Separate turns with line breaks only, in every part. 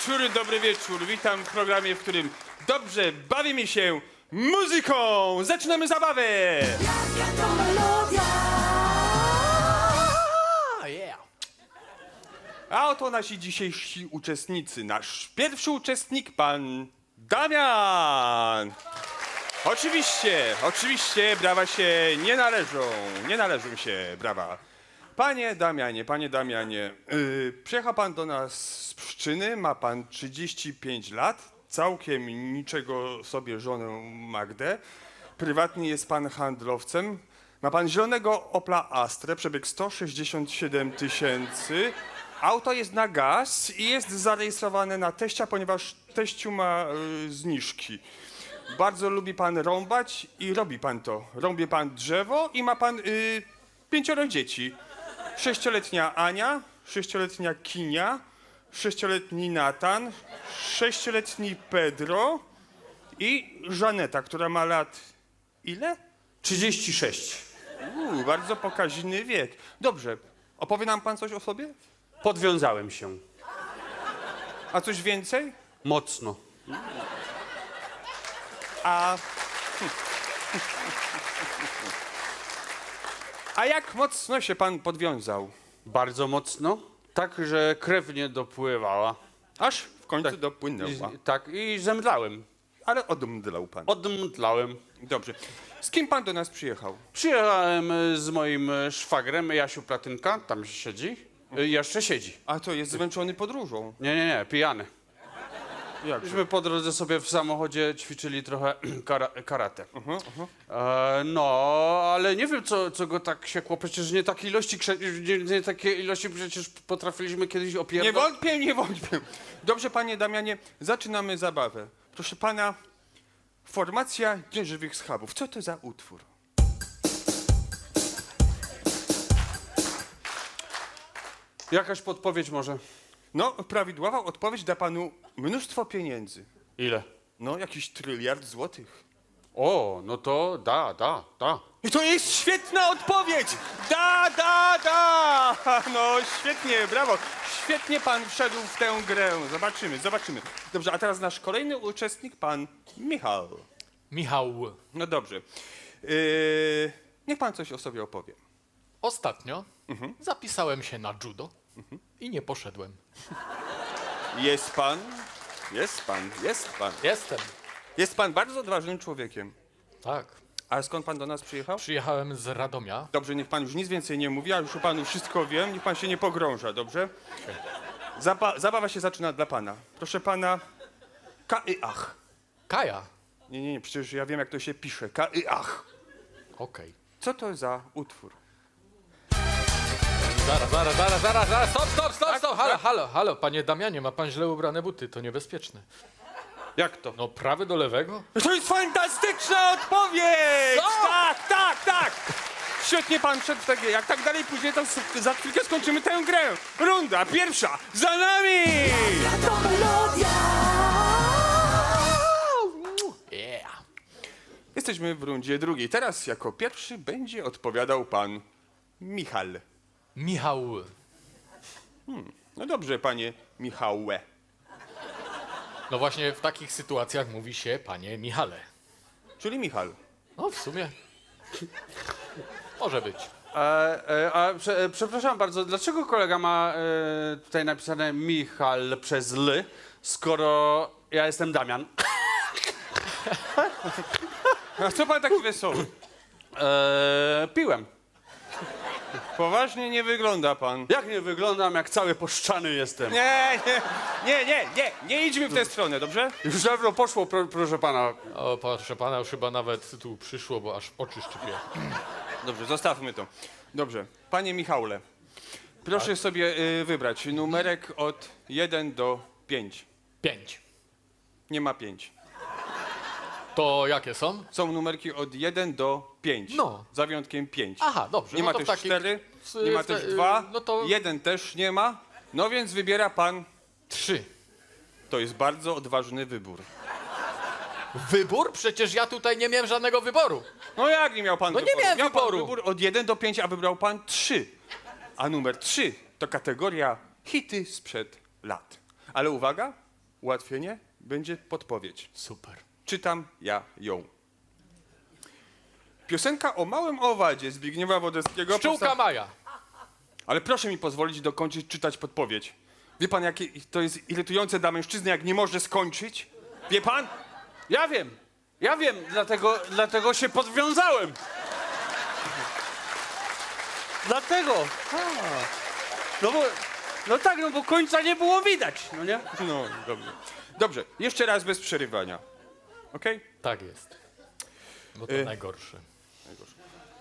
wieczór, dobry wieczór. Witam w programie, w którym dobrze bawimy się muzyką. Zaczynamy zabawę!
Jaka to melodia
A oto nasi dzisiejsi uczestnicy. Nasz pierwszy uczestnik, pan Damian. Oczywiście, oczywiście, brawa się nie należą. Nie należą się brawa. Panie Damianie, panie Damianie, yy, przyjechał pan do nas z Pszczyny, ma pan 35 lat, całkiem niczego sobie żonę Magdę. Prywatnie jest pan handlowcem. Ma pan zielonego Opla Astre, przebieg 167 tysięcy. Auto jest na gaz i jest zarejestrowane na teścia, ponieważ teściu ma y, zniżki. Bardzo lubi pan rąbać i robi pan to. Rąbie pan drzewo i ma pan y, pięcioro dzieci. Sześcioletnia Ania, sześcioletnia Kinia, sześcioletni Natan, sześcioletni Pedro i Żaneta, która ma lat ile?
36.
Uuu, bardzo pokaźny wiek. Dobrze, opowie nam pan coś o sobie?
Podwiązałem się.
A coś więcej?
Mocno.
A. A jak mocno się pan podwiązał?
Bardzo mocno. Tak, że krew nie dopływała.
Aż w końcu
Tak.
dopłynęła.
I, tak, i zemdlałem.
Ale odmdlał pan.
Odmdlałem.
Dobrze. Z kim pan do nas przyjechał?
Przyjechałem e, z moim e, szwagrem, Jasiu Platynka, tam siedzi. E, Jeszcze siedzi.
A to jest zmęczony podróżą.
Nie, nie, nie, pijany.
Jak?
Myśmy po drodze sobie w samochodzie ćwiczyli trochę kara, karate. E, no, ale nie wiem, co, co go tak siekło. Przecież nie takie ilości, krze- nie, nie takie ilości przecież potrafiliśmy kiedyś
Nie
opierdolić.
wątpię, nie wątpię. Dobrze, panie Damianie, zaczynamy zabawę. Proszę pana, formacja nieżywych schabów. Co to za utwór?
Jakaś podpowiedź może?
No, prawidłowa odpowiedź da panu mnóstwo pieniędzy.
Ile?
No, jakiś tryliard złotych.
O, no to da, da, da.
I to jest świetna odpowiedź! Da, da, da! No świetnie, brawo. Świetnie pan wszedł w tę grę. Zobaczymy, zobaczymy. Dobrze, a teraz nasz kolejny uczestnik, pan Michał.
Michał,
No dobrze. Yy, niech pan coś o sobie opowie.
ostatnio zapisałem się na judo i nie poszedłem.
Jest pan, jest pan, jest pan.
Jestem.
Jest pan bardzo odważnym człowiekiem.
Tak.
A skąd pan do nas przyjechał?
Przyjechałem z Radomia.
Dobrze, niech pan już nic więcej nie mówi, ja już o panu wszystko wiem, niech pan się nie pogrąża, dobrze? Zaba zabawa się zaczyna dla pana. Proszę pana, ka i ach.
Kaja.
Nie, nie, nie, przecież ja wiem jak to się pisze. Ka i ach.
Okej.
Co to za utwór?
Zaraz, zaraz, zaraz, zaraz, zaraz. Stop, stop, stop, stop. Halo, halo, halo. Panie Damianie, ma pan źle ubrane buty. To niebezpieczne.
Jak to?
No prawy do lewego?
To jest fantastyczna odpowiedź!
Co?
Tak, tak, tak! Świetnie pan wszedł w takie. Jak tak dalej pójdzie, to s- za chwilkę skończymy tę grę. Runda pierwsza za nami!
To melodia
Yeah.
Jesteśmy w rundzie drugiej. Teraz jako pierwszy będzie odpowiadał pan Michał.
Michał.
No dobrze, panie Michałe.
No właśnie w takich sytuacjach mówi się panie Michale.
Czyli Michał.
No w sumie. Może być.
E, e, a prze, e, przepraszam bardzo, dlaczego kolega ma e, tutaj napisane Michal przez L, skoro ja jestem Damian?
A co pan taki wesoły?
E, piłem.
Poważnie nie wygląda pan.
Jak nie wyglądam, jak cały poszczany jestem.
Nie, nie, nie, nie, nie, nie idźmy w tę stronę, dobrze?
Już dawno poszło, pro, proszę pana.
O, proszę pana, już chyba nawet tu przyszło, bo aż oczy szczypie.
Dobrze, zostawmy to. Dobrze, panie Michale, proszę sobie y, wybrać numerek od 1 do 5.
Pięć.
Nie ma 5.
To jakie są?
Są numerki od 1 do 5.
No.
Za wyjątkiem 5.
Aha, dobrze.
Nie
no
ma
to
też
w takim-
4,
w-
nie ma
w
też
y,
2,
No to
jeden też nie ma. No więc wybiera pan.
trzy.
To jest bardzo odważny wybór.
Wybór? Przecież ja tutaj nie miałem żadnego wyboru.
No jak nie miał pan
No nie
wyboru?
miałem
miał
wyboru.
Pan wybór od 1 do 5, a wybrał pan 3. A numer 3 to kategoria hity sprzed lat. Ale uwaga, ułatwienie, będzie podpowiedź.
Super.
Czytam ja ją. Piosenka o małym owadzie Zbigniewa Wodeckiego.
Pszczółka
powsta-
Maja.
Ale proszę mi pozwolić dokończyć czytać podpowiedź. Wie pan, jakie to jest irytujące dla mężczyzny, jak nie może skończyć? Wie pan?
Ja wiem, ja wiem, dlatego, dlatego się podwiązałem. Dlatego. A. No bo, no tak, no bo końca nie było widać, no nie?
No, dobrze. Dobrze, jeszcze raz bez przerywania. Okej?
Tak jest. Bo to
Y.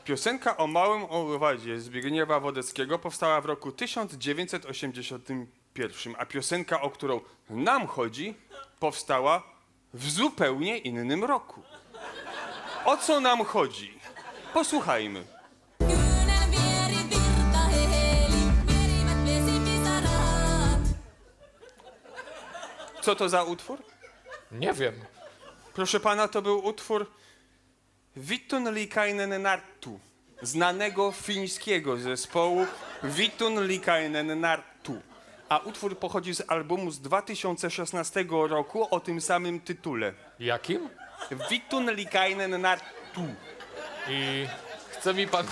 Piosenka o małym owadzie Zbigniewa Wodeckiego powstała w roku 1981, a piosenka, o którą nam chodzi, powstała w zupełnie innym roku. O co nam chodzi? Posłuchajmy. Co to za utwór?
Nie wiem.
Proszę pana, to był utwór Vitun Likainen Nartu, znanego fińskiego zespołu Vitun Likainen Nartu. A utwór pochodzi z albumu z 2016 roku o tym samym tytule.
Jakim?
Vitun Likainen Nartu.
I chce mi pan.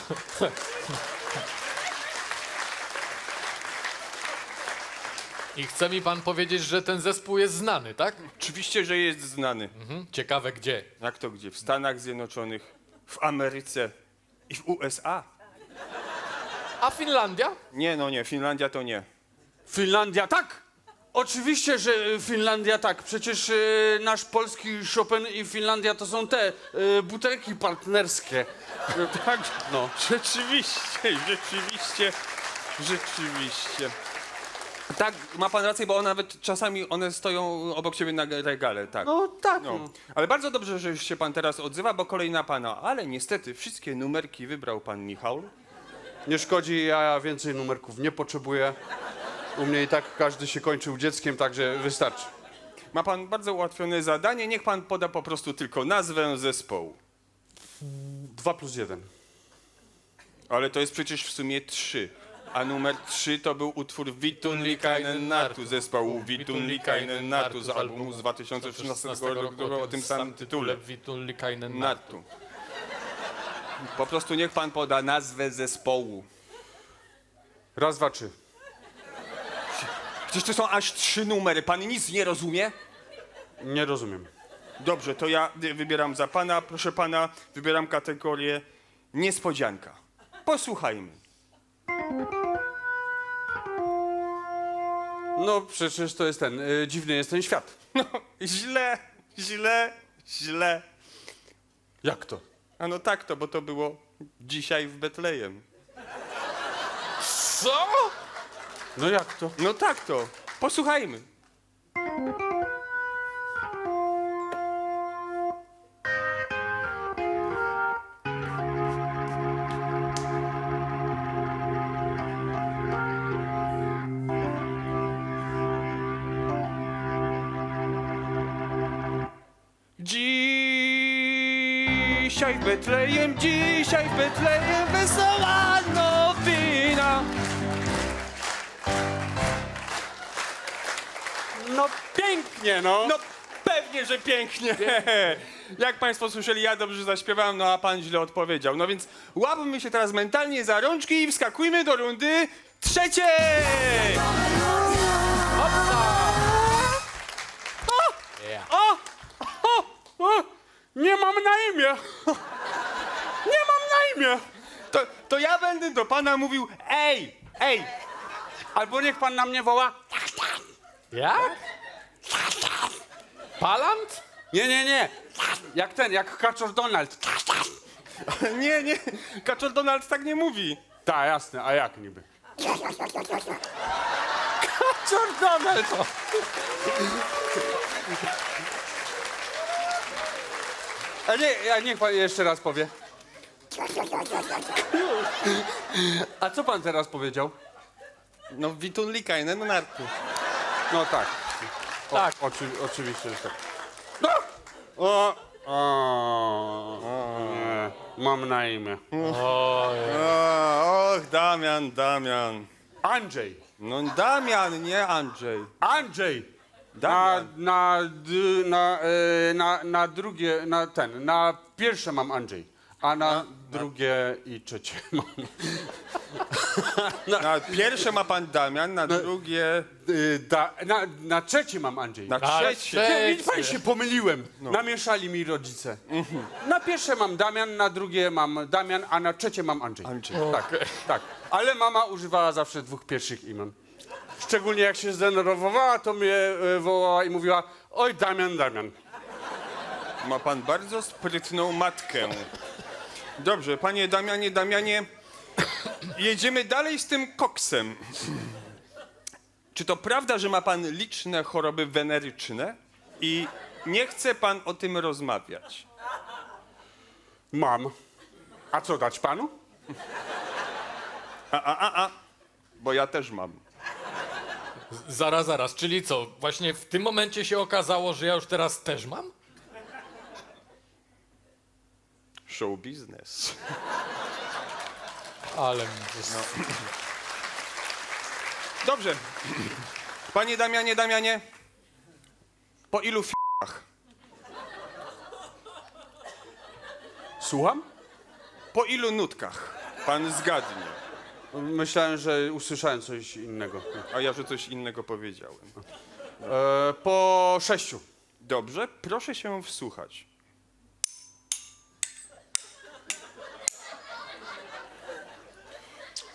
I chce mi pan powiedzieć, że ten zespół jest znany, tak?
Oczywiście, że jest znany.
Mhm. Ciekawe gdzie.
Jak to gdzie? W Stanach Zjednoczonych, w Ameryce i w USA.
A Finlandia?
Nie, no nie, Finlandia to nie.
Finlandia tak! Oczywiście, że Finlandia tak. Przecież e, nasz polski Chopin i Finlandia to są te e, butelki partnerskie.
Tak,
No.
Rzeczywiście, rzeczywiście, rzeczywiście. Tak, ma pan rację, bo one nawet czasami one stoją obok siebie na regale, tak.
No tak.
No.
No.
Ale bardzo dobrze, że się pan teraz odzywa, bo kolejna pana. Ale niestety wszystkie numerki wybrał pan Michał.
Nie szkodzi, ja więcej numerków nie potrzebuję. U mnie i tak każdy się kończył dzieckiem, także wystarczy.
Ma pan bardzo ułatwione zadanie, niech pan poda po prostu tylko nazwę zespołu.
Dwa plus jeden.
Ale to jest przecież w sumie trzy. A numer trzy to był utwór Vitun Likainen Nartu zespołu Vitun Likainen Nartu z albumu z 2013 roku o tym samym tytule.
Vitun Likainen
Nartu. Po prostu niech pan poda nazwę zespołu.
Raz, dwa, trzy.
Przecież to są aż trzy numery, pan nic nie rozumie?
Nie rozumiem.
Dobrze, to ja wybieram za pana, proszę pana, wybieram kategorię niespodzianka. Posłuchajmy.
No przecież to jest ten, y, dziwny jest ten świat.
No, źle, źle, źle.
Jak to?
A no tak to, bo to było dzisiaj w Betlejem.
Co?
No jak to?
No tak to. Posłuchajmy. Dzisiaj w Betlejem, dzisiaj w Betlejem wesoła nowina.
No pięknie, no.
No pewnie, że pięknie. Jak państwo słyszeli, ja dobrze zaśpiewałem, no a pan źle odpowiedział. No więc łapmy się teraz mentalnie za rączki i wskakujmy do rundy trzeciej!
Nie mam na imię! Nie mam na imię!
To, to ja będę do pana mówił ej, ej.
Albo niech pan na mnie woła.
Jak? Palant?
Nie, nie, nie. Jak ten, jak Kaczor Donald.
Nie, nie, Kaczor Donald tak nie mówi.
Tak, jasne, a jak niby?
Kaczor Donald!
A nie, a niech pan jeszcze raz powie. A co pan teraz powiedział?
No Witun Likainen nartu.
No tak. O,
Tak.
Oczy, oczywiście, że tak. No! O! O! Nie, mam na imię.
Oj.
O, och, Damian, Damian.
Andrzej.
No Damian, nie Andrzej.
Andrzej! Na, na, d- na, e, na, na drugie, na ten, na pierwsze mam Andrzej, a na drugie i trzecie mam.
Na pierwsze ma pan Damian, na drugie...
Y, Da, na, na trzecie mam Andrzej.
Na
Na
trzecie.
Widzi pan, się pomyliłem. Namieszali mi rodzice. Na pierwsze mam Damian, na drugie mam Damian, a na trzecie mam Andrzej.
Andrzej.
Tak, tak. Ale mama używała zawsze dwóch pierwszych imion. Szczególnie jak się zdenerwowała, to mnie e, wołała i mówiła oj Damian, Damian.
Ma pan bardzo sprytną matkę. Dobrze, panie Damianie, Damianie, jedziemy dalej z tym koksem. Czy to prawda, że ma pan liczne choroby weneryczne i nie chce pan o tym rozmawiać?
Mam. A co dać panu?
A, a, a, a, bo ja też mam.
Zaraz, zaraz, czyli co? Właśnie w tym momencie się okazało, że ja już teraz też mam?
Show business.
Ale...
Dobrze. Panie Damianie, Damianie, po ilu f***ach?
Słucham?
Po ilu nutkach? Pan zgadnie.
Myślałem, że usłyszałem coś innego.
A ja, że coś innego powiedziałem.
E, po sześciu.
Dobrze, proszę się wsłuchać.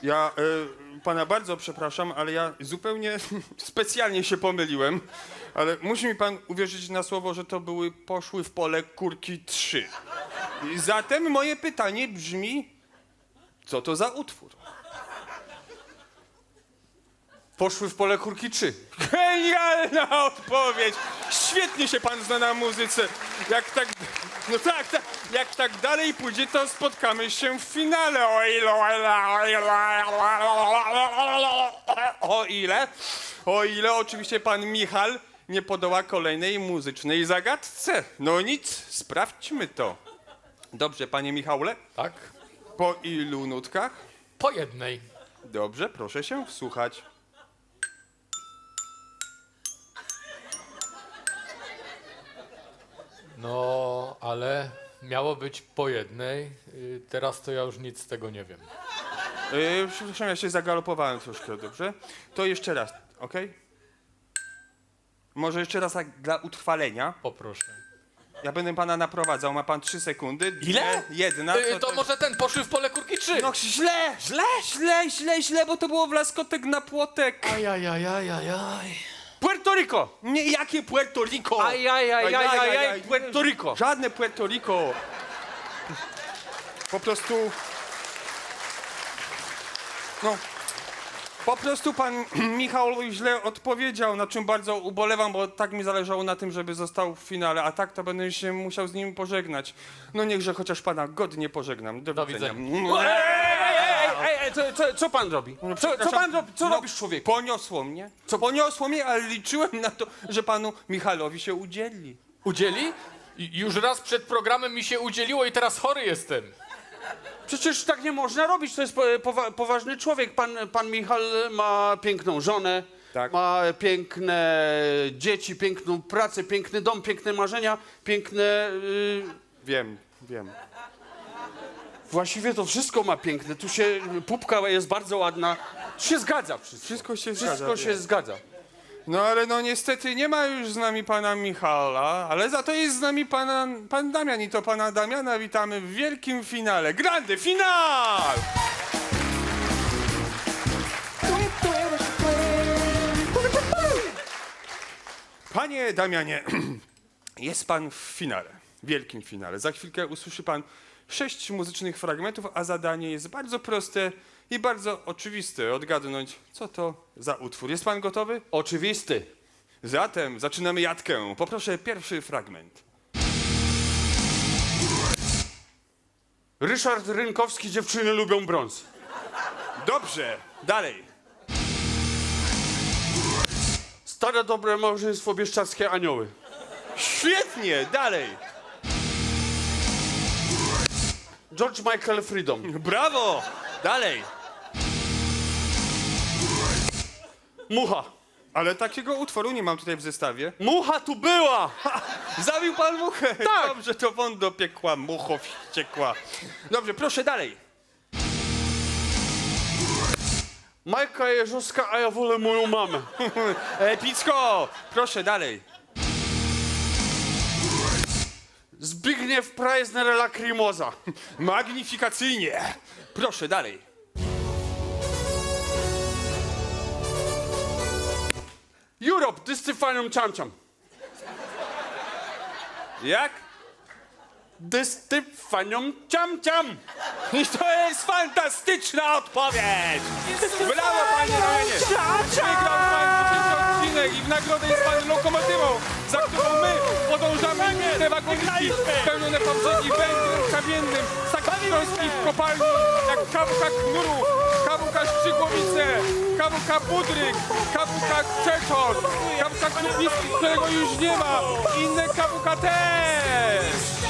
Ja y, pana bardzo przepraszam, ale ja zupełnie specjalnie się pomyliłem. Ale musi mi pan uwierzyć na słowo, że to były poszły w pole kurki trzy. Zatem moje pytanie brzmi: co to za utwór?
Poszły w pole kurki trzy.
Genialna odpowiedź! Świetnie się pan zna na muzyce. Jak tak. No tak, tak. Jak tak dalej pójdzie, to spotkamy się w finale. O ile. O ile. O ile. Oczywiście pan Michal nie podoła kolejnej muzycznej zagadce. No nic, sprawdźmy to. Dobrze, panie Michale,
Tak?
po ilu nutkach?
Po jednej.
Dobrze, proszę się wsłuchać.
No, ale miało być po jednej. y, Teraz to ja już nic z tego nie wiem.
Yy, przepraszam, ja się zagalopowałem troszkę, dobrze? To jeszcze raz, ok? Może jeszcze raz tak dla utrwalenia.
Poproszę.
Ja będę pana naprowadzał, ma pan trzy sekundy. Dwie,
Ile?
Jedna.
Y, to może ten poszły w pole kurki trzy.
No źle, źle, źle, źle, źle, bo to było wlaskotek na płotek.
Ajajajajajaj.
Puerto Rico!
Nie, jakie Puerto Rico?
Ajajajajajaj, Puerto Rico!
Żadne Puerto Rico. Po prostu... No... Po prostu pan Michał źle odpowiedział, na czym bardzo ubolewam, bo tak mi zależało na tym, żeby został w finale, a tak to będę się musiał z nim pożegnać. No niechże chociaż pana godnie pożegnam. Do,
Do
widzenia.
widzenia.
Ej, co, co, co pan robi? Co, co
Przepraszam.
pan robi? Co
No,
robisz człowiek?
Poniosło mnie. Co? Poniosło mnie, ale liczyłem na to, że panu Michalowi się udzieli.
Udzieli? I- Już raz przed programem mi się udzieliło i teraz chory jestem.
Przecież tak nie można robić, to jest po, powa poważny człowiek. Pan, pan Michal ma piękną żonę,
Tak.
ma piękne dzieci, piękną pracę, piękny dom, piękne marzenia, piękne... y,
Wiem, wiem.
Właściwie to wszystko ma piękne. Tu się, pupka jest bardzo ładna. Tu się zgadza wszystko.
Wszystko się
Wszystko
zgadza.
się zgadza.
No ale no niestety nie ma już z nami pana Michala, ale za to jest z nami pana, pan Damian i to pana Damiana witamy w wielkim finale. Grande final! Panie Damianie, jest pan w finale, wielkim finale. Za chwilkę usłyszy pan sześć muzycznych fragmentów, a zadanie jest bardzo proste i bardzo oczywiste. Odgadnąć, co to za utwór. Jest pan gotowy?
Oczywisty.
Zatem zaczynamy jatkę. Poproszę pierwszy fragment.
Ryszard Rynkowski, dziewczyny lubią brąz.
Dobrze, dalej.
Stare dobre małżeństwo bieszczackie anioły.
Świetnie, dalej.
George Michael Freedom.
Brawo, dalej.
Mucha.
Ale takiego utworu nie mam tutaj w zestawie.
Mucha tu była!
Zabił pan muchę!
Tak.
Dobrze, to won do piekła, mucho wściekła. Dobrze, proszę dalej.
Majka Jeżowska, a ja wolę moją mamę.
Epicko! Proszę dalej.
Zbigniew Preisner Lacrimosa.
Magnifikacyjnie. Proszę dalej.
Europe, dyscyfanium ciamciam.
Jak?
Dyscyfanium ciamciam.
I to jest fantastyczna odpowiedź! Brawo, panie Rajanie! I w nagrodę jest pan lokomotywą, za którą my podążamy te wagoniki pełnione poprzedni węglem kamiennym, saksońskich kopalni, jak kawuka knuru, kawuka szczygłowice, kawuka budryk, kawuka czeczor, kawuka kupiski, którego już nie ma, inne kawuka też!